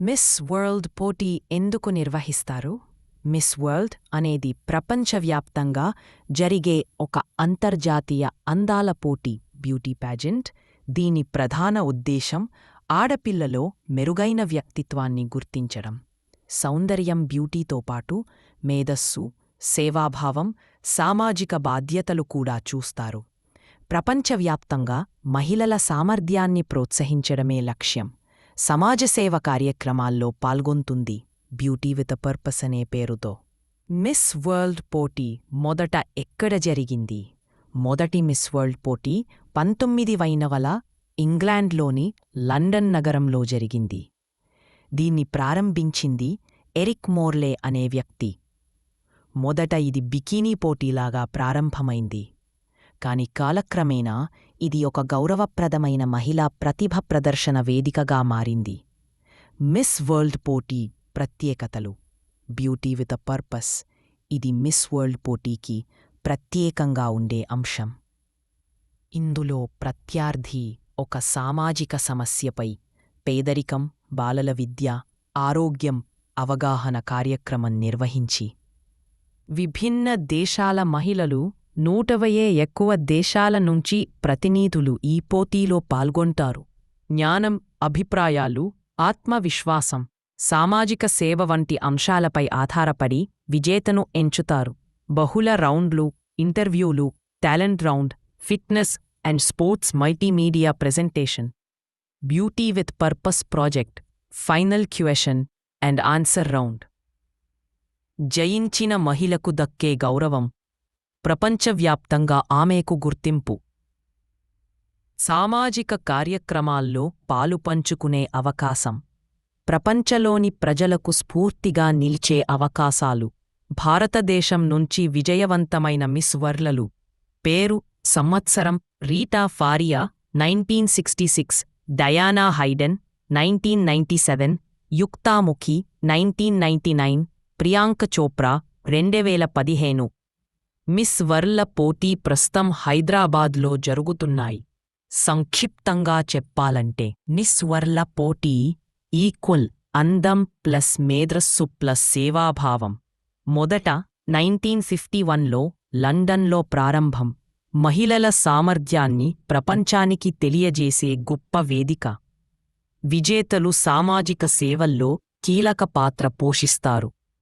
Miss world పోటీ ఎందుకు నిర్వహిస్తారు? మిస్ వరల్డ్ అనేది ప్రపంచవ్యాప్తంగా జరిగే ఒక అంతర్జాతీయ అందాల పోటీ. బ్యూటీ ప్యాజెంట్ దీని ప్రధాన ఉద్దేశం ఆడపిల్లలో మెరుగైన వ్యక్తిత్వాన్ని గుర్తించడం. సౌందర్యం బ్యూటీతో పాటు మేధస్సు సేవాభావం సామాజిక బాధ్యతలు కూడా చూస్తారు. ప్రపంచవ్యాప్తంగా మహిళల సామర్థ్యాన్ని ప్రోత్సహించడమే లక్ష్యం. సమాజసేవ కార్యక్రమాల్లో పాల్గొంటుంది బ్యూటీ విత్ పర్పస్ అనే పేరుతో. మిస్ వరల్డ్ పోటీ మొదట ఎక్కడ జరిగింది? మొదటి మిస్ వరల్డ్ పోటీ పంతొమ్మిది వైనవల ఇంగ్లాండ్లోని లండన్ నగరంలో జరిగింది. దీన్ని ప్రారంభించింది ఎరిక్ మోర్లే అనే వ్యక్తి. మొదట ఇది బికినీ పోటీలాగా ప్రారంభమైంది. కాని కాలక్రమేణా ఇది ఒక గౌరవప్రదమైన మహిళా ప్రతిభ ప్రదర్శన వేదికగా మారింది. మిస్ వరల్డ్ పోటీ ప్రత్యేకతలు. Beauty with a purpose. ఇది మిస్ వరల్డ్ పోటీకి ప్రత్యేకంగా ఉండే అంశం. ఇందులో ప్రత్యర్థి ఒక సామాజిక సమస్యపై పేదరికం బాలల విద్య ఆరోగ్యం అవగాహన కార్యక్రమం నిర్వహించి విభిన్న దేశాల మహిళలు నూటవయే ఎక్కువ దేశాల నుంచి ప్రతినిధులు ఈ పోటీలో పాల్గొంటారు. జ్ఞానం అభిప్రాయాలు ఆత్మవిశ్వాసం సామాజిక సేవ వంటి అంశాలపై ఆధారపడి విజేతను ఎంచుతారు. బహుళ రౌండ్లు ఇంటర్వ్యూలు talent round fitness and sports multimedia presentation. Beauty with purpose project final question and answer round. జయించిన మహిళకు దక్కే గౌరవం ప్రపంచవ్యాప్తంగా ఆమెకు గుర్తింపు. సామాజిక కార్యక్రమాల్లో పాలుపంచుకునే అవకాశం. ప్రపంచలోని ప్రజలకు స్ఫూర్తిగా నిలిచే అవకాశాలు. భారతదేశం నుంచి విజయవంతమైన మిస్ వర్లలు పేరు సంవత్సరం Reita Faria nineteen sixty six Diana Hayden nineteen ninety seven Yukta Mookhey nineteen ninety nine Priyanka Chopra రెండువేల పదిహేను. మిస్ వర్ల పోటీ ప్రస్తుతం హైదరాబాద్లో జరుగుతున్నాయి. సంక్షిప్తంగా చెప్పాలంటే మిస్ వర్ల పోటీ ఈక్వల్ అందం ప్లస్ మేధస్సు ప్లస్ సేవాభావం. మొదట నైన్టీన్ ఫిఫ్టీ వన్లో లండన్లో ప్రారంభం. మహిళల సామర్థ్యాన్ని ప్రపంచానికి తెలియజేసే గొప్ప వేదిక. విజేతలు సామాజిక సేవల్లో కీలక పాత్ర పోషిస్తారు.